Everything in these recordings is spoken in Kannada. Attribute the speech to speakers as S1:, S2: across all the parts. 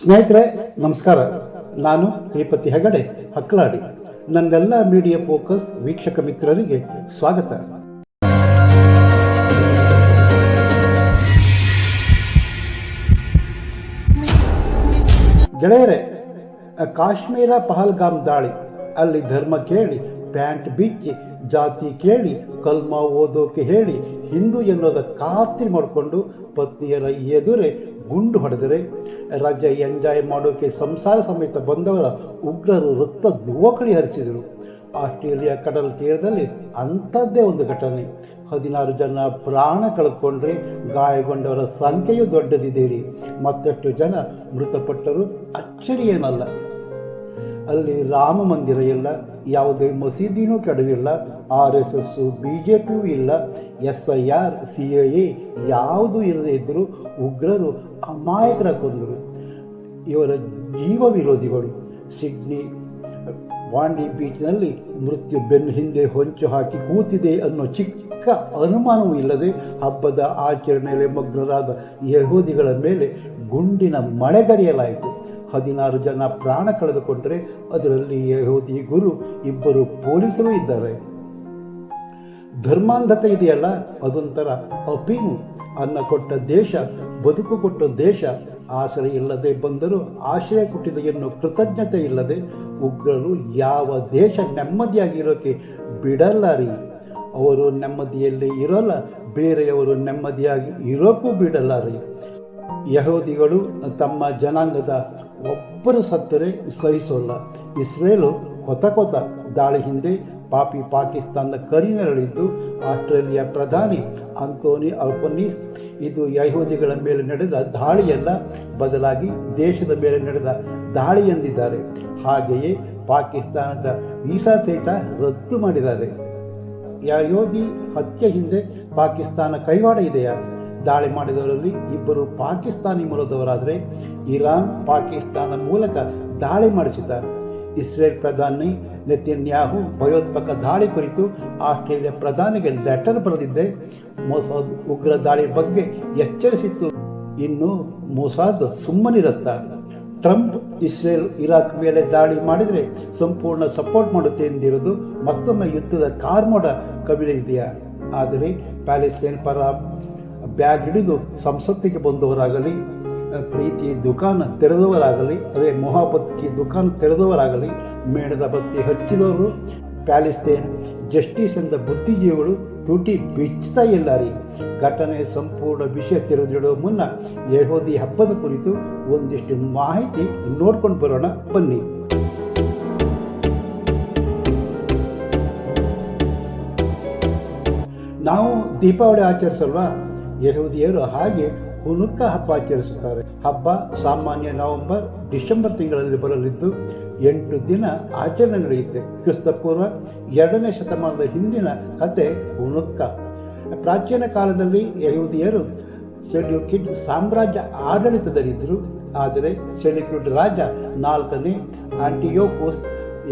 S1: ಸ್ನೇಹಿತರೆ ನಮಸ್ಕಾರ ನಾನು ಶ್ರೀಪತಿ ಹೆಗಡೆ ಹಕ್ಕಲಾಡಿ ನನ್ನೆಲ್ಲ ಮೀಡಿಯಾ ಫೋಕಸ್ ವೀಕ್ಷಕ ಮಿತ್ರರಿಗೆ ಸ್ವಾಗತ ಗೆಳೆಯರೆ ಕಾಶ್ಮೀರ ಪಹಲ್ಗಾಮ್ ದಾಳಿ ಅಲ್ಲಿ ಧರ್ಮ ಕೇಳಿ ಪ್ಯಾಂಟ್ ಬಿಚ್ಚಿ ಜಾತಿ ಕೇಳಿ ಕಲ್ಮ ಓದೋಕೆ ಹೇಳಿ ಹಿಂದೂ ಎನ್ನೋದ ಖಾತ್ರಿ ಮಾಡಿಕೊಂಡು ಪತ್ನಿಯರ ಎದುರೇ ಗುಂಡು ಹೊಡೆದರೆ ರಾಜ್ಯ ಎಂಜಾಯ್ ಮಾಡೋಕೆ ಸಂಸಾರ ಸಮೇತ ಬಂದವರ ಉಗ್ರರು ರಕ್ತ ದುವಕಳಿ ಹರಿಸಿದರು ಆಸ್ಟ್ರೇಲಿಯಾ ಕಡಲ ತೀರದಲ್ಲಿ ಅಂಥದ್ದೇ ಒಂದು ಘಟನೆ ಹದಿನಾರು ಜನ ಪ್ರಾಣ ಕಳೆದುಕೊಂಡ್ರೆ ಗಾಯಗೊಂಡವರ ಸಂಖ್ಯೆಯೂ ದೊಡ್ಡದಿದೆ ಮತ್ತಷ್ಟು ಜನ ಮೃತಪಟ್ಟರು ಅಚ್ಚರಿಯೇನಲ್ಲ ಅಲ್ಲಿ ರಾಮ ಮಂದಿರ ಇಲ್ಲ ಯಾವುದೇ ಮಸೀದಿನೂ ಕೆಡವಿಲ್ಲ R S S B J ಪಿಯೂ ಇಲ್ಲ S I R C I A ಯಾವುದೂ ಇಲ್ಲದೇ ಇದ್ದರೂ ಉಗ್ರರು ಅಮಾಯಕರ ಕೊಂದರು ಇವರ ಜೀವ ವಿರೋಧಿಗಳು ಸಿಡ್ನಿ ವಾಂಡಿ ಬೀಚ್ನಲ್ಲಿ ಮೃತ್ಯು ಬೆನ್ನು ಹಿಂದೆ ಹೊಂಚು ಹಾಕಿ ಕೂತಿದೆ ಅನ್ನೋ ಚಿಕ್ಕ ಅನುಮಾನವೂ ಇಲ್ಲದೆ ಹಬ್ಬದ ಆಚರಣೆಯಲ್ಲಿ ಮಗ್ನರಾದ ಯಹೂದಿಗಳ ಮೇಲೆ ಗುಂಡಿನ ಮಳೆಗರೆಯಲಾಯಿತು ಹದಿನಾರು ಜನ ಪ್ರಾಣ ಕಳೆದುಕೊಂಡರೆ ಅದರಲ್ಲಿ ಯಹೋದಿ ಗುರು ಇಬ್ಬರು ಪೊಲೀಸರು ಇದ್ದಾರೆ ಧರ್ಮಾಂಧತೆ ಇದೆಯಲ್ಲ ಅದೊಂಥರ ಅಪೀಮು ಅನ್ನ ಕೊಟ್ಟ ದೇಶ ಬದುಕು ಕೊಟ್ಟ ದೇಶ ಆಶ್ರಯ ಇಲ್ಲದೆ ಬಂದರೂ ಆಶ್ರಯ ಕೊಟ್ಟಿದೆ ಕೃತಜ್ಞತೆ ಇಲ್ಲದೆ ಉಗ್ರರು ಯಾವ ದೇಶ ನೆಮ್ಮದಿಯಾಗಿರೋಕೆ ಬಿಡಲ್ಲ ರೀ ಅವರು ನೆಮ್ಮದಿಯಲ್ಲಿ ಇರಲ್ಲ ಬೇರೆಯವರು ನೆಮ್ಮದಿಯಾಗಿ ಇರೋಕ್ಕೂ ಬಿಡಲ್ಲ ರೀ ಯಹೋದಿಗಳು ತಮ್ಮ ಜನಾಂಗದ ಒಬ್ಬರು ಸತ್ತರೆ ಸಹಿಸೋಲ್ಲ ಇಸ್ರೇಲು ಕೊತ ಕೊತ ದಾಳಿ ಹಿಂದೆ ಪಾಪಿ ಪಾಕಿಸ್ತಾನದ ಕರಿನೆರಳಿದ್ದು ಆಸ್ಟ್ರೇಲಿಯಾ ಪ್ರಧಾನಿ ಅಂತೋನಿ ಅಲ್ಪನೀಸ್ ಇದು ಯಹೋದಿಗಳ ಮೇಲೆ ನಡೆದ ದಾಳಿಯಲ್ಲ ಬದಲಾಗಿ ದೇಶದ ಮೇಲೆ ನಡೆದ ದಾಳಿ ಎಂದಿದ್ದಾರೆ ಹಾಗೆಯೇ ಪಾಕಿಸ್ತಾನದ ವೀಸಾ ಸಹಿತ ರದ್ದು ಮಾಡಿದ್ದಾರೆ ಯಹೋದಿ ಹತ್ಯೆ ಹಿಂದೆ ಪಾಕಿಸ್ತಾನ ಕೈವಾಡ ಇದೆಯಾ ದಾಳಿ ಮಾಡಿದವರಲ್ಲಿ ಇಬ್ಬರು ಪಾಕಿಸ್ತಾನಿ ಮೂಲದವರಾದರೆ ಇರಾನ್ ಪಾಕಿಸ್ತಾನ ಮೂಲಕ ದಾಳಿ ಮಾಡಿಸಿದ್ದಾರೆ ಇಸ್ರೇಲ್ ಪ್ರಧಾನಿ ನೆತನ್ಯಾಹು ಭಯೋತ್ಪಕ ದಾಳಿ ಕುರಿತು ಆಸ್ಟ್ರೇಲಿಯಾ ಪ್ರಧಾನಿಗೆ ಲೆಟರ್ ಬರೆದಿದ್ದೆ ಮೊಸಾದ್ ಉಗ್ರ ದಾಳಿ ಬಗ್ಗೆ ಎಚ್ಚರಿಸಿತ್ತು ಇನ್ನು ಮೊಸಾದ್ ಸುಮ್ಮನಿರತ್ತ ಟ್ರಂಪ್ ಇಸ್ರೇಲ್ ಇರಾಕ್ ಮೇಲೆ ದಾಳಿ ಮಾಡಿದರೆ ಸಂಪೂರ್ಣ ಸಪೋರ್ಟ್ ಮಾಡುತ್ತೆ ಎಂದಿರೋದು ಮತ್ತೊಮ್ಮೆ ಯುದ್ಧದ ಕಾರ್ಮೋಡ ಕವಿಳಿದೆಯಾ ಆದರೆ ಪ್ಯಾಲೆಸ್ಟೈನ್ ಪರ ಬ್ಯಾಗ್ ಹಿಡಿದು ಸಂಸತ್ತಿಗೆ ಬಂದವರಾಗಲಿ ಪ್ರೀತಿ ದುಕಾನ ತೆರೆದವರಾಗಲಿ ಅದೇ ಮೊಹಾಪತ್ಕಿ ದುಕಾನ್ ತೆರೆದವರಾಗಲಿ ಮೇಣದ ಬತ್ತಿ ಹಚ್ಚಿದವರು ಪ್ಯಾಲಿಸ್ತೇನ್ ಜಸ್ಟಿಸ್ ಎಂದ ಬುದ್ಧಿಜೀವಿಗಳು ತುಟಿ ಬಿಚ್ಚುತ್ತಾ ಇಲ್ಲ ರೀ ಘಟನೆ ಸಂಪೂರ್ಣ ವಿಷಯ ತೆರೆದಿಡುವ ಮುನ್ನ ಯಹೋದಿ ಹಬ್ಬದ ಕುರಿತು ಒಂದಿಷ್ಟು ಮಾಹಿತಿ ನೋಡ್ಕೊಂಡು ಬರೋಣ ಬನ್ನಿ ನಾವು ದೀಪಾವಳಿ ಆಚರಿಸಲ್ವಾ ಯಹೂದಿಯರು ಹಾಗೆ ಹುನುಕ್ಕ ಹಬ್ಬ ಆಚರಿಸುತ್ತಾರೆ ಹಬ್ಬ ಸಾಮಾನ್ಯ ನವೆಂಬರ್ ಡಿಸೆಂಬರ್ ತಿಂಗಳಲ್ಲಿ ಬರಲಿದ್ದು ಎಂಟು ದಿನ ಆಚರಣೆ ನಡೆಯುತ್ತೆ ಕ್ರಿಸ್ತಪೂರ್ವ ಎರಡನೇ ಶತಮಾನದ ಹಿಂದಿನ ಕತೆ ಹುನುಕ್ಕ ಪ್ರಾಚೀನ ಕಾಲದಲ್ಲಿ ಯಹೂದಿಯರು ಸೆಲ್ಯೂಕಿಡ್ ಸಾಮ್ರಾಜ್ಯ ಆಡಳಿತದಲ್ಲಿದ್ದರು ಆದರೆ ಸೆಲ್ಯೂಕಿಡ್ ರಾಜ ನಾಲ್ಕನೇ ಆಂಟಿಯೋಕೋಸ್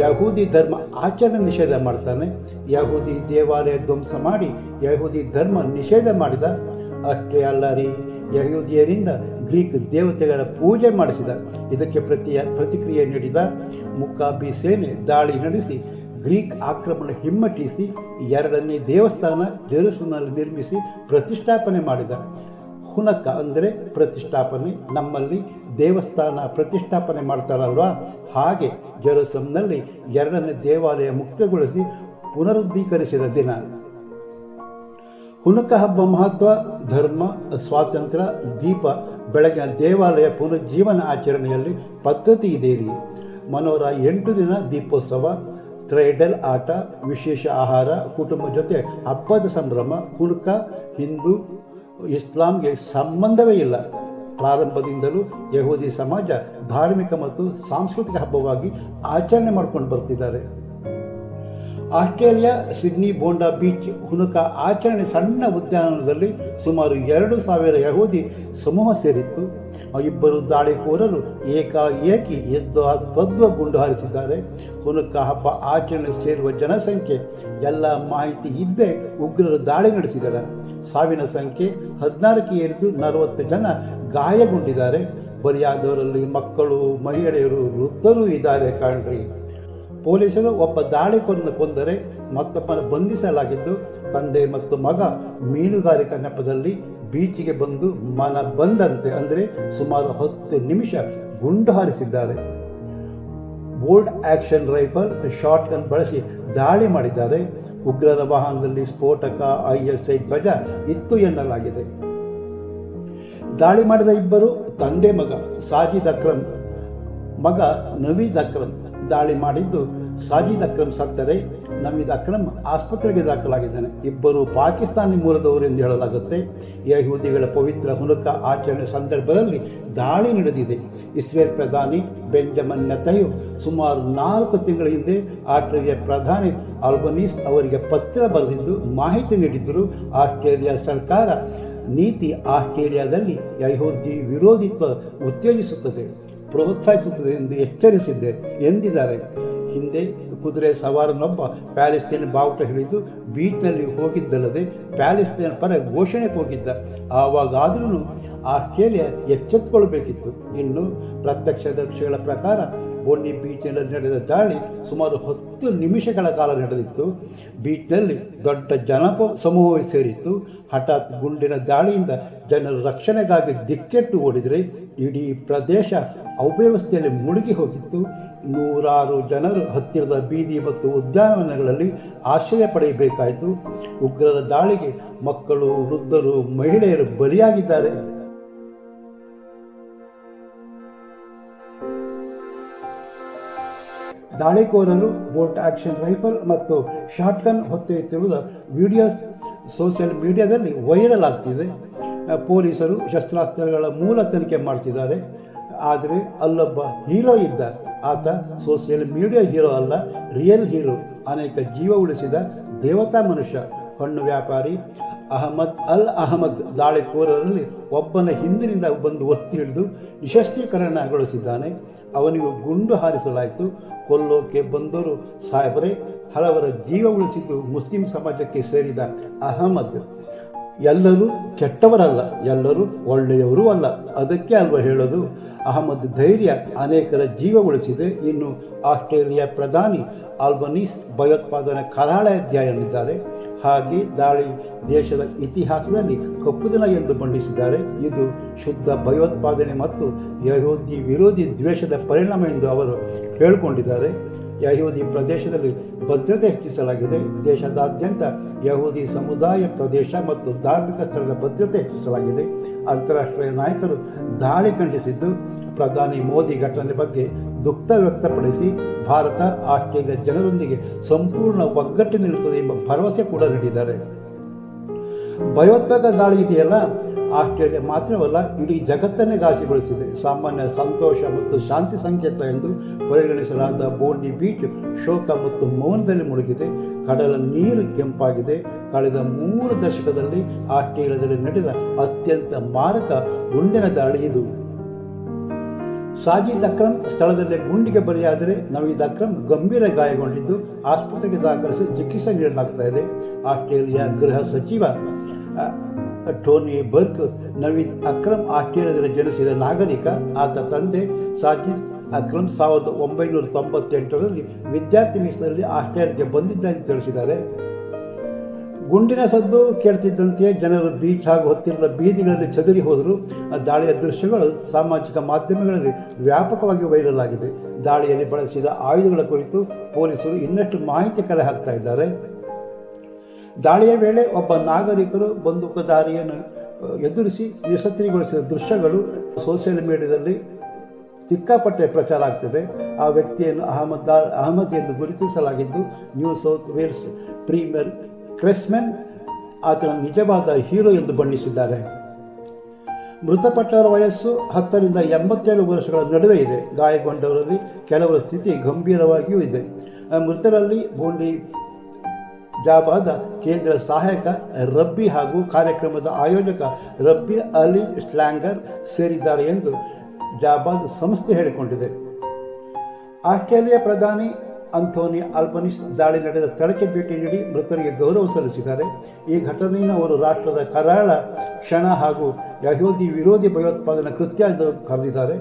S1: ಯಹೂದಿ ಧರ್ಮ ಆಚರಣೆ ನಿಷೇಧ ಮಾಡ್ತಾನೆ ಯಹೂದಿ ದೇವಾಲಯ ಧ್ವಂಸ ಮಾಡಿ ಯಹೂದಿ ಧರ್ಮ ನಿಷೇಧ ಮಾಡಿದ ಅಷ್ಟೇ ಅಲ್ಲರಿ ಯಹೂದಿಯರಿಂದ ಗ್ರೀಕ್ ದೇವತೆಗಳ ಪೂಜೆ ಮಾಡಿಸಿದ ಇದಕ್ಕೆ ಪ್ರತಿಯ ಪ್ರತಿಕ್ರಿಯೆ ನೀಡಿದ ಮುಕ್ಕಾಬಿ ಸೇನೆ ದಾಳಿ ನಡೆಸಿ ಗ್ರೀಕ್ ಆಕ್ರಮಣ ಹಿಮ್ಮಟ್ಟಿಸಿ ಎರಡನೇ ದೇವಸ್ಥಾನ ಜೆರುಸುನಲ್ಲಿ ನಿರ್ಮಿಸಿ ಪ್ರತಿಷ್ಠಾಪನೆ ಮಾಡಿದ ಹುನಕ ಅಂದರೆ ಪ್ರತಿಷ್ಠಾಪನೆ ನಮ್ಮಲ್ಲಿ ದೇವಸ್ಥಾನ ಪ್ರತಿಷ್ಠಾಪನೆ ಮಾಡ್ತಾರಲ್ವಾ ಹಾಗೆ ಜೆರುಸಮ್ನಲ್ಲಿ ಎರಡನೇ ದೇವಾಲಯ ಮುಕ್ತಗೊಳಿಸಿ ಪುನರುದ್ಧೀಕರಿಸಿದ ದಿನ ಹುನಕ ಹಬ್ಬ ಮಹತ್ವ ಧರ್ಮ ಸ್ವಾತಂತ್ರ್ಯ ದೀಪ ಬೆಳಗಿನ ದೇವಾಲಯ ಪುನರ್ಜೀವನ ಆಚರಣೆಯಲ್ಲಿ ಪದ್ಧತಿ ಇದೆ ರೀ ಮನೋರ ಎಂಟು ದಿನ ದೀಪೋತ್ಸವ ಟ್ರೈಡಲ್ ಆಟ ವಿಶೇಷ ಆಹಾರ ಕುಟುಂಬ ಜೊತೆ ಹಬ್ಬದ ಸಂಭ್ರಮ ಹುನಕ ಹಿಂದೂ ಇಸ್ಲಾಂಗೆ ಸಂಬಂಧವೇ ಇಲ್ಲ ಪ್ರಾರಂಭದಿಂದಲೂ ಯಹೂದಿ ಸಮಾಜ ಧಾರ್ಮಿಕ ಮತ್ತು ಸಾಂಸ್ಕೃತಿಕ ಹಬ್ಬವಾಗಿ ಆಚರಣೆ ಮಾಡ್ಕೊಂಡು ಬರ್ತಿದ್ದಾರೆ ಆಸ್ಟ್ರೇಲಿಯಾ ಸಿಡ್ನಿ ಬೋಂಡಾ ಬೀಚ್ ಹುನಕ ಆಚರಣೆ ಸಣ್ಣ ಉದ್ಯಾನದಲ್ಲಿ ಸುಮಾರು ಎರಡು ಸಾವಿರ ಯಹೂದಿ ಸಮೂಹ ಸೇರಿತ್ತು ಇಬ್ಬರು ದಾಳಿಕೋರರು ಏಕಾಏಕಿ ಎದ್ದು ತದ್ವ ಗುಂಡು ಹಾರಿಸಿದ್ದಾರೆ ಹುನಕ ಹಬ್ಬ ಆಚರಣೆ ಸೇರುವ ಜನಸಂಖ್ಯೆ ಎಲ್ಲ ಮಾಹಿತಿ ಇದ್ದೇ ಉಗ್ರರು ದಾಳಿ ನಡೆಸಿದ್ದಾರೆ ಸಾವಿನ ಸಂಖ್ಯೆ ಹದಿನಾರಕ್ಕೆ ಏರಿದ್ದು ನಲವತ್ತು ಜನ ಗಾಯಗೊಂಡಿದ್ದಾರೆ ಬಲಿಯಾದವರಲ್ಲಿ ಮಕ್ಕಳು ಮಹಿಳೆಯರು ವೃದ್ಧರೂ ಇದ್ದಾರೆ ಕಾಣ್ರಿ ಪೊಲೀಸರು ಒಬ್ಬ ದಾಳಿಕೋರನ್ನು ಕೊಂದರೆ ಮತ್ತೊಬ್ಬನ ಬಂಧಿಸಲಾಗಿದ್ದು ತಂದೆ ಮತ್ತು ಮಗ ಮೀನುಗಾರಿಕಾ ನೆಪದಲ್ಲಿ ಬೀಚಿಗೆ ಬಂದು ಮನ ಬಂದಂತೆ ಅಂದರೆ ಸುಮಾರು ಹತ್ತು ನಿಮಿಷ ಗುಂಡು ಹಾರಿಸಿದ್ದಾರೆ bolt action rifle shotgun ಬಳಸಿ ದಾಳಿ ಮಾಡಿದ್ದಾರೆ ಉಗ್ರರ ವಾಹನದಲ್ಲಿ ಸ್ಫೋಟಕ ಐ ಎಸ್ ಐ ಧ್ವಜ ಇತ್ತು ಎನ್ನಲಾಗಿದೆ ದಾಳಿ ಮಾಡಿದ ಇಬ್ಬರು ತಂದೆ ಮಗ ಸಾಜಿದ್ ಅಕ್ರಮ್ ಮಗ ನವೀದ್ ಅಕ್ರಮ್ ದಾಳಿ ಮಾಡಿದ್ದು ಸಾಜಿದ್ ಅಕ್ರಮ್ ಸತ್ತರೆ ನಮ್ಮಿದ ಅಕ್ರಮ್ ಆಸ್ಪತ್ರೆಗೆ ದಾಖಲಾಗಿದ್ದಾನೆ ಇಬ್ಬರು ಪಾಕಿಸ್ತಾನಿ ಮೂಲದವರು ಎಂದು ಹೇಳಲಾಗುತ್ತೆ ಯಹೂದಿಗಳ ಪವಿತ್ರ ಹುನಕ ಆಚರಣೆ ಸಂದರ್ಭದಲ್ಲಿ ದಾಳಿ ನಡೆದಿದೆ ಇಸ್ರೇಲ್ ಪ್ರಧಾನಿ ಬೆಂಜಮನ್ ನೆತಯು ಸುಮಾರು ನಾಲ್ಕು ತಿಂಗಳ ಹಿಂದೆ ಆಸ್ಟ್ರೇಲಿಯಾ ಪ್ರಧಾನಿ ಅಲ್ಬನೀಸ್ ಅವರಿಗೆ ಪತ್ರ ಬರೆದಿದ್ದು ಮಾಹಿತಿ ನೀಡಿದ್ದರು ಆಸ್ಟ್ರೇಲಿಯಾ ಸರ್ಕಾರ ನೀತಿ ಆಸ್ಟ್ರೇಲಿಯಾದಲ್ಲಿ ಯಹೂದಿ ವಿರೋಧಿತ್ವ ಉತ್ತೇಜಿಸುತ್ತದೆ ಪ್ರೋತ್ಸಾಹಿಸುತ್ತದೆ ಎಂದು ಎಚ್ಚರಿಸಿದ್ದೆ ಎಂದಿದ್ದಾರೆ ಹಿಂದೆ ಕುದುರೆ ಸವಾರನೊಬ್ಬ ಪ್ಯಾಲೆಸ್ತೀನ್ ಬಾವುಟ ಹಿಡಿದು ಬೀಚ್ನಲ್ಲಿ ಹೋಗಿದ್ದಲ್ಲದೆ ಪ್ಯಾಲೆಸ್ತೀನ್ ಪರ ಘೋಷಣೆ ಹೋಗಿದ್ದ ಆವಾಗಾದರೂ ಕೇಳಿ ಎಚ್ಚೆತ್ತುಕೊಳ್ಬೇಕಿತ್ತು ಇನ್ನು ದಕ್ಷಿಣಗಳ ಪ್ರಕಾರ ಬೊನ್ನಿ ಬೀಚ್ನಲ್ಲಿ ನಡೆದ ದಾಳಿ ಸುಮಾರು ಹತ್ತು ನಿಮಿಷಗಳ ಕಾಲ ನಡೆದಿತ್ತು ಬೀಚ್ನಲ್ಲಿ ದೊಡ್ಡ ಜನ ಸಮೂಹವೇ ಸೇರಿತ್ತು ಹಠಾತ್ ಗುಂಡಿನ ದಾಳಿಯಿಂದ ಜನರ ರಕ್ಷಣೆಗಾಗಿ ದಿಕ್ಕೆಟ್ಟು ಓಡಿದರೆ ಇಡೀ ಪ್ರದೇಶ ಅವ್ಯವಸ್ಥೆಯಲ್ಲಿ ಮುಳುಗಿ ಹೋಗಿತ್ತು ನೂರಾರು ಜನರು ಹತ್ತಿರದ ಬೀದಿ ಮತ್ತು ಉದ್ಯಾನವನಗಳಲ್ಲಿ ಆಶ್ರಯ ಪಡೆಯಬೇಕಾಯಿತು ಉಗ್ರರ ದಾಳಿಗೆ ಮಕ್ಕಳು ವೃದ್ಧರು ಮಹಿಳೆಯರು ಬಲಿಯಾಗಿದ್ದಾರೆ ದಾಳಿಕೋರರು ಬೋಟ್ ಆಕ್ಷನ್ ರೈಫಲ್ ಮತ್ತು ಶಾಟ್ಗನ್ ಹೊತ್ತೊಯ್ಯುತ್ತಿರುವ ವಿಡಿಯೋಸ್ ಸೋಷಿಯಲ್ ಮೀಡಿಯಾದಲ್ಲಿ ವೈರಲ್ ಆಗ್ತಿದೆ ಪೊಲೀಸರು ಶಸ್ತ್ರಾಸ್ತ್ರಗಳ ಮೂಲ ತನಿಖೆ ಮಾಡ್ತಿದ್ದಾರೆ ಆದರೆ ಅಲ್ಲೊಬ್ಬ ಹೀರೋ ಇದ್ದ ಆತ ಸೋಷಿಯಲ್ ಮೀಡಿಯಾ ಹೀರೋ ಅಲ್ಲ ರಿಯಲ್ ಹೀರೋ ಅನೇಕ ಜೀವ ಉಳಿಸಿದ ದೇವತಾ ಮನುಷ್ಯ ಹಣ್ಣು ವ್ಯಾಪಾರಿ ಅಹಮದ್ ಅಲ್ ಅಹಮದ್ ದಾಳಿಕೋರರಲ್ಲಿ ಒಬ್ಬನ ಹಿಂದಿನಿಂದ ಬಂದು ಒತ್ತಿ ಹಿಡಿದು ಯಶಸ್ವೀಕರಣಗೊಳಿಸಿದ್ದಾನೆ ಅವನಿಗೂ ಗುಂಡು ಹಾರಿಸಲಾಯಿತು ಕೊಲ್ಲೋಕೆ ಬಂದವರು ಸಾಹೇಬರೇ ಹಲವರ ಜೀವ ಉಳಿಸಿದ್ದು ಮುಸ್ಲಿಂ ಸಮಾಜಕ್ಕೆ ಸೇರಿದ ಅಹಮದ್ ಎಲ್ಲರೂ ಕೆಟ್ಟವರಲ್ಲ ಎಲ್ಲರೂ ಒಳ್ಳೆಯವರೂ ಅಲ್ಲ ಅದಕ್ಕೆ ಅಲ್ವ ಹೇಳೋದು ಅಹಮದ್ ಧೈರ್ಯ ಅನೇಕರ ಜೀವ ಉಳಿಸಿದೆ ಇನ್ನು ಆಸ್ಟ್ರೇಲಿಯಾ ಪ್ರಧಾನಿ ಆಲ್ಬನೀಸ್ ಭಯೋತ್ಪಾದನೆ ಕರಾಳ ಅಧ್ಯಾಯನಿದ್ದಾರೆ ಹಾಗೆ ದಾಳಿ ದೇಶದ ಇತಿಹಾಸದಲ್ಲಿ ದಿನ ಎಂದು ಬಣ್ಣಿಸಿದ್ದಾರೆ ಇದು ಶುದ್ಧ ಭಯೋತ್ಪಾದನೆ ಮತ್ತು ಯಹೋದಿ ವಿರೋಧಿ ದ್ವೇಷದ ಪರಿಣಾಮ ಎಂದು ಅವರು ಹೇಳಿಕೊಂಡಿದ್ದಾರೆ ಯಹೂದಿ ಪ್ರದೇಶದಲ್ಲಿ ಭದ್ರತೆ ಹೆಚ್ಚಿಸಲಾಗಿದೆ ದೇಶದಾದ್ಯಂತ ಯಹೂದಿ ಸಮುದಾಯ ಪ್ರದೇಶ ಮತ್ತು ಧಾರ್ಮಿಕ ಸ್ಥಳದ ಭದ್ರತೆ ಹೆಚ್ಚಿಸಲಾಗಿದೆ ಅಂತಾರಾಷ್ಟ್ರೀಯ ನಾಯಕರು ದಾಳಿ ಖಂಡಿಸಿದ್ದು ಪ್ರಧಾನಿ ಮೋದಿ ಘಟನೆ ಬಗ್ಗೆ ದುಃಖ ವ್ಯಕ್ತಪಡಿಸಿ ಭಾರತ ಆಸ್ಟ್ರೇಲಿಯಾ ಜನರೊಂದಿಗೆ ಸಂಪೂರ್ಣ ಒಗ್ಗಟ್ಟು ನಿಲ್ಲಿಸುತ್ತದೆ ಎಂಬ ಭರವಸೆ ಕೂಡ ನೀಡಿದ್ದಾರೆ ಭಯೋತ್ಪಾದಕ ದಾಳಿ ಇದೆಯಲ್ಲ ಆಸ್ಟ್ರೇಲಿಯಾ ಮಾತ್ರವಲ್ಲ ಇಡೀ ಜಗತ್ತನ್ನೇ ಘಾಸಿಗೊಳಿಸಿದೆ ಸಾಮಾನ್ಯ ಸಂತೋಷ ಮತ್ತು ಶಾಂತಿ ಸಂಕೇತ ಎಂದು ಪರಿಗಣಿಸಲಾದ ಬೋರ್ನಿ ಬೀಚ್ ಶೋಕ ಮತ್ತು ಮೌನದಲ್ಲಿ ಮುಳುಗಿದೆ ಕಡಲ ನೀರು ಕೆಂಪಾಗಿದೆ ಕಳೆದ ಮೂರು ದಶಕದಲ್ಲಿ ಆಸ್ಟ್ರೇಲಿಯಾದಲ್ಲಿ ನಡೆದ ಅತ್ಯಂತ ಮಾರಕ ಗುಂಡಿನ ದಾಳಿ ಇದು ಸಾಜಿದ್ ಅಕ್ರಮ್ ಸ್ಥಳದಲ್ಲೇ ಗುಂಡಿಗೆ ಬರೆಯಾದರೆ ನವೀದ್ ಅಕ್ರಮ್ ಗಂಭೀರ ಗಾಯಗೊಂಡಿದ್ದು ಆಸ್ಪತ್ರೆಗೆ ದಾಖಲಿಸಿ ಚಿಕಿತ್ಸೆ ನೀಡಲಾಗ್ತಾ ಇದೆ ಆಸ್ಟ್ರೇಲಿಯಾ ಗೃಹ ಸಚಿವ ಟೋನಿ ಬರ್ಕ್ ನವೀದ್ ಅಕ್ರಮ್ ಆಸ್ಟ್ರೇಲಿಯಾದಲ್ಲಿ ಜನಿಸಿದ ನಾಗರಿಕ ಆತ ತಂದೆ ಸಾಜಿದ್ ಕ್ರಮ್ ಸಾವಿರದ ಒಂಬೈನೂರ ತೊಂಬತ್ತೆಂಟರಲ್ಲಿ ವಿದ್ಯಾರ್ಥಿ ಮಿಷನಲ್ಲಿ ಆಸ್ಟ್ರೇಲಿಯಾಗೆ ಬಂದಿದ್ದ ಎಂದು ತಿಳಿಸಿದ್ದಾರೆ ಗುಂಡಿನ ಸದ್ದು ಕೇಳ್ತಿದ್ದಂತೆಯೇ ಜನರು ಬೀಚ್ ಹಾಗೂ ಹೊತ್ತಿರದ ಬೀದಿಗಳಲ್ಲಿ ಚದುರಿ ಹೋದರು ದಾಳಿಯ ದೃಶ್ಯಗಳು ಸಾಮಾಜಿಕ ಮಾಧ್ಯಮಗಳಲ್ಲಿ ವ್ಯಾಪಕವಾಗಿ ವೈರಲ್ ಆಗಿದೆ ದಾಳಿಯಲ್ಲಿ ಬಳಸಿದ ಆಯುಧಗಳ ಕುರಿತು ಪೊಲೀಸರು ಇನ್ನಷ್ಟು ಮಾಹಿತಿ ಕಲೆ ಹಾಕ್ತಾ ಇದ್ದಾರೆ ದಾಳಿಯ ವೇಳೆ ಒಬ್ಬ ನಾಗರಿಕರು ಬಂದೂಕದಾರಿಯನ್ನು ಎದುರಿಸಿ ನಿಸತ್ರಿಗೊಳಿಸಿದ ದೃಶ್ಯಗಳು ಸೋಷಿಯಲ್ ಮೀಡಿಯಾದಲ್ಲಿ ಸಿಕ್ಕಾಪಟ್ಟೆ ಪ್ರಚಾರ ಆಗ್ತದೆ ಆ ವ್ಯಕ್ತಿಯನ್ನು ಅಹಮದ್ ಅಹಮದ್ ಎಂದು ಗುರುತಿಸಲಾಗಿದ್ದು New South Wales premier Chris Minns ಆತನ ನಿಜವಾದ ಹೀರೋ ಎಂದು ಬಣ್ಣಿಸಿದ್ದಾರೆ ಮೃತಪಟ್ಟವರ ವಯಸ್ಸು ಹತ್ತರಿಂದ ಎಂಬತ್ತೇಳು ವರ್ಷಗಳ ನಡುವೆ ಇದೆ ಗಾಯಗೊಂಡವರಲ್ಲಿ ಕೆಲವರ ಸ್ಥಿತಿ ಗಂಭೀರವಾಗಿಯೂ ಇದೆ ಮೃತರಲ್ಲಿ ಬೋಂಡಿ ಜಾಬಾದ ಕೇಂದ್ರ ಸಹಾಯಕ ರಬ್ಬಿ ಹಾಗೂ ಕಾರ್ಯಕ್ರಮದ ಆಯೋಜಕ ರಬ್ಬಿ ಅಲಿ ಸ್ಲ್ಯಾಂಗರ್ ಸೇರಿದ್ದಾರೆ ಎಂದು ಜಾಬಾದ್ ಸಂಸ್ಥೆ ಹೇಳಿಕೊಂಡಿದೆ ಆಸ್ಟ್ರೇಲಿಯಾ ಪ್ರಧಾನಿ ಅಂಥೋನಿ ಆಲ್ಬನಿಸ್ ದಾಳಿ ನಡೆದ ಸ್ಥಳಕ್ಕೆ ಭೇಟಿ ನೀಡಿ ಮೃತರಿಗೆ ಗೌರವ ಸಲ್ಲಿಸಿದ್ದಾರೆ ಈ ಘಟನೆಯನ್ನು ಅವರು ರಾಷ್ಟ್ರದ ಕರಾಳ ಕ್ಷಣ ಹಾಗೂ ಯಹೋದಿ ವಿರೋಧಿ ಭಯೋತ್ಪಾದನಾ ಕೃತ್ಯ ಎಂದು ಕರೆದಿದ್ದಾರೆ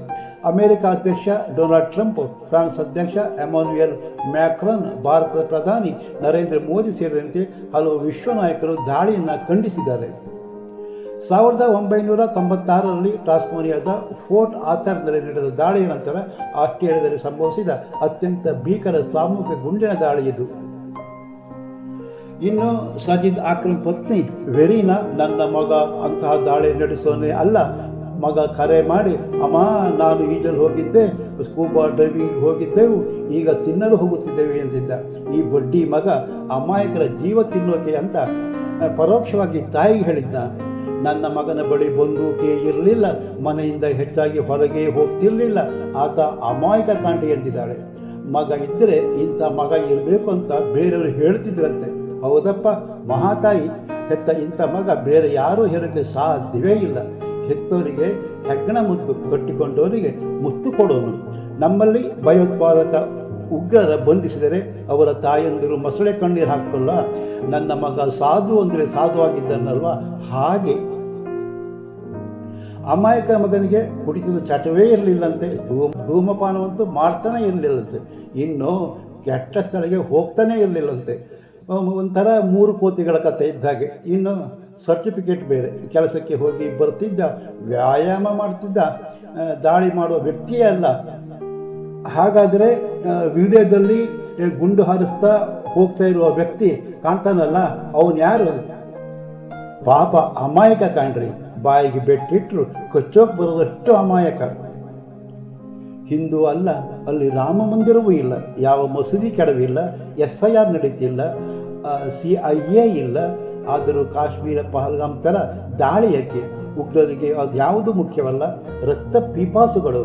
S1: ಅಮೆರಿಕ ಅಧ್ಯಕ್ಷ ಡೊನಾಲ್ಡ್ ಟ್ರಂಪ್ ಫ್ರಾನ್ಸ್ ಅಧ್ಯಕ್ಷ ಎಮಾನ್ಯುಯಲ್ ಮ್ಯಾಕ್ರನ್ ಭಾರತದ ಪ್ರಧಾನಿ ನರೇಂದ್ರ ಮೋದಿ ಸೇರಿದಂತೆ ಹಲವು ವಿಶ್ವ ನಾಯಕರು ದಾಳಿಯನ್ನು ಖಂಡಿಸಿದ್ದಾರೆ ಸಾವಿರದ ಒಂಬೈನೂರ ತೊಂಬತ್ತಾರರಲ್ಲಿ ಟಾಸ್ಮೋನಿಯಾದ ಫೋರ್ಟ್ ಆತರ್ ನಡೆದ ದಾಳಿಯ ನಂತರ ಆಸ್ಟ್ರೇಲಿಯಾದಲ್ಲಿ ಸಂಭವಿಸಿದ ಅತ್ಯಂತ ಭೀಕರ ಸಾಮೂಹಿಕ ಗುಂಡಿನ ದಾಳಿ ಇದು ಇನ್ನು ಸಜಿದ್ ಆಕ್ರಮ್ ಪತ್ನಿ ವೆರೀನಾ ನನ್ನ ಮಗ ಅಂತಹ ದಾಳಿ ನಡೆಸೋನೇ ಅಲ್ಲ ಮಗ ಕರೆ ಮಾಡಿ ಅಮ್ಮ ನಾನು ಈಜಲು ಹೋಗಿದ್ದೆ ಸ್ಕೂಬಾ ಡ್ರೈವಿಂಗ್ ಹೋಗಿದ್ದೆವು ಈಗ ತಿನ್ನಲು ಹೋಗುತ್ತಿದ್ದೇವೆ ಎಂದಿದ್ದ ಈ ಬಡ್ಡಿ ಮಗ ಅಮಾಯಕರ ಜೀವ ತಿನ್ನೋಕೆ ಅಂತ ಪರೋಕ್ಷವಾಗಿ ತಾಯಿ ಹೇಳಿದ್ದ ನನ್ನ ಮಗನ ಬಳಿ ಬಂದೂಕೇ ಇರಲಿಲ್ಲ ಮನೆಯಿಂದ ಹೆಚ್ಚಾಗಿ ಹೊರಗೆ ಹೋಗ್ತಿರಲಿಲ್ಲ ಆತ ಅಮಾಯಕ ಕಾಂಡಿ ಎಂದಿದ್ದಾಳೆ ಮಗ ಇದ್ದರೆ ಇಂಥ ಮಗ ಇರಬೇಕು ಅಂತ ಬೇರೆಯವರು ಹೇಳ್ತಿದ್ರಂತೆ ಹೌದಪ್ಪ ಮಹಾತಾಯಿ ಹೆತ್ತ ಇಂಥ ಮಗ ಬೇರೆ ಯಾರೂ ಹೇಳಕ್ಕೆ ಸಾಧ್ಯವೇ ಇಲ್ಲ ಹೆತ್ತವರಿಗೆ ಹೆಗ್ಗಣ ಮುದ್ದು ಕಟ್ಟಿಕೊಂಡವರಿಗೆ ಮುತ್ತು ಕೊಡೋನು ನಮ್ಮಲ್ಲಿ ಭಯೋತ್ಪಾದಕ ಉಗ್ರರ ಬಂಧಿಸಿದರೆ ಅವರ ತಾಯಂದಿರು ಮೊಸಳೆ ಕಣ್ಣೀರು ಹಾಕಲ್ಲ ನನ್ನ ಮಗ ಸಾಧು ಅಂದರೆ ಸಾಧುವಾಗಿದ್ದನಲ್ವ ಹಾಗೆ ಅಮಾಯಕ ಮಗನಿಗೆ ಕುಡಿತದ ಚಟವೇ ಇರಲಿಲ್ಲಂತೆ ಧೂಮ ಧೂಮಪಾನವಂತೂ ಮಾಡ್ತಾನೆ ಇರಲಿಲ್ಲಂತೆ ಇನ್ನು ಕೆಟ್ಟ ಸ್ಥಳಕ್ಕೆ ಹೋಗ್ತಾನೆ ಇರಲಿಲ್ಲಂತೆ ಒಂಥರ ಮೂರು ಕೋತಿಗಳ ಕಥೆ ಇದ್ದಾಗೆ ಇನ್ನು ಸರ್ಟಿಫಿಕೇಟ್ ಬೇರೆ ಕೆಲಸಕ್ಕೆ ಹೋಗಿ ಬರ್ತಿದ್ದ ವ್ಯಾಯಾಮ ಮಾಡ್ತಿದ್ದ ದಾಳಿ ಮಾಡುವ ವ್ಯಕ್ತಿಯೇ ಅಲ್ಲ ಹಾಗಾದರೆ ವಿಡಿಯೋದಲ್ಲಿ ಗುಂಡು ಹಾರಿಸ್ತಾ ಹೋಗ್ತಾ ಇರುವ ವ್ಯಕ್ತಿ ಕಾಣ್ತಾನಲ್ಲ ಅವನು ಯಾರು ಪಾಪ ಅಮಾಯಕ ಕಾಣ್ರಿ ಬಾಯಿಗೆ ಬೆಟ್ಟಿಟ್ಟರು ಕಚ್ಚೋಕ್ ಬರೋದಷ್ಟು ಅಮಾಯಕ ಹಿಂದೂ ಅಲ್ಲ ಅಲ್ಲಿ ರಾಮ ಮಂದಿರವೂ ಇಲ್ಲ ಯಾವ ಮಸೂದಿ ಕೆಡವಿಲ್ಲ ಎಸ್ ಐ ಆರ್ ನಡೀತಿಲ್ಲ ಸಿ ಐ ಎ ಇಲ್ಲ ಆದರೂ ಕಾಶ್ಮೀರ ಪಹಲ್ಗಾಮ್ ಥರ ದಾಳಿಯಕ್ಕೆ ಉಗ್ರರಿಗೆ ಅದು ಯಾವುದು ಮುಖ್ಯವಲ್ಲ ರಕ್ತ ಪೀಪಾಸುಗಳು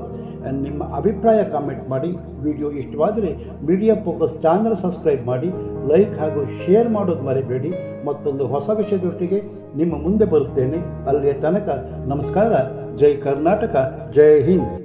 S1: ನಿಮ್ಮ ಅಭಿಪ್ರಾಯ ಕಾಮೆಂಟ್ ಮಾಡಿ ವಿಡಿಯೋ ಇಷ್ಟವಾದರೆ ಮೀಡಿಯಾ ಫೋಕಸ್ ಚಾನಲ್ ಸಬ್ಸ್ಕ್ರೈಬ್ ಮಾಡಿ ಲೈಕ್ ಹಾಗೂ ಶೇರ್ ಮಾಡೋದು ಮರಿಬೇಡಿ ಮತ್ತೊಂದು ಹೊಸ ವಿಷಯದೊಟ್ಟಿಗೆ ನಿಮ್ಮ ಮುಂದೆ ಬರುತ್ತೇನೆ ಅಲ್ಲಿಯ ತನಕ ನಮಸ್ಕಾರ ಜೈ ಕರ್ನಾಟಕ ಜೈ ಹಿಂದ್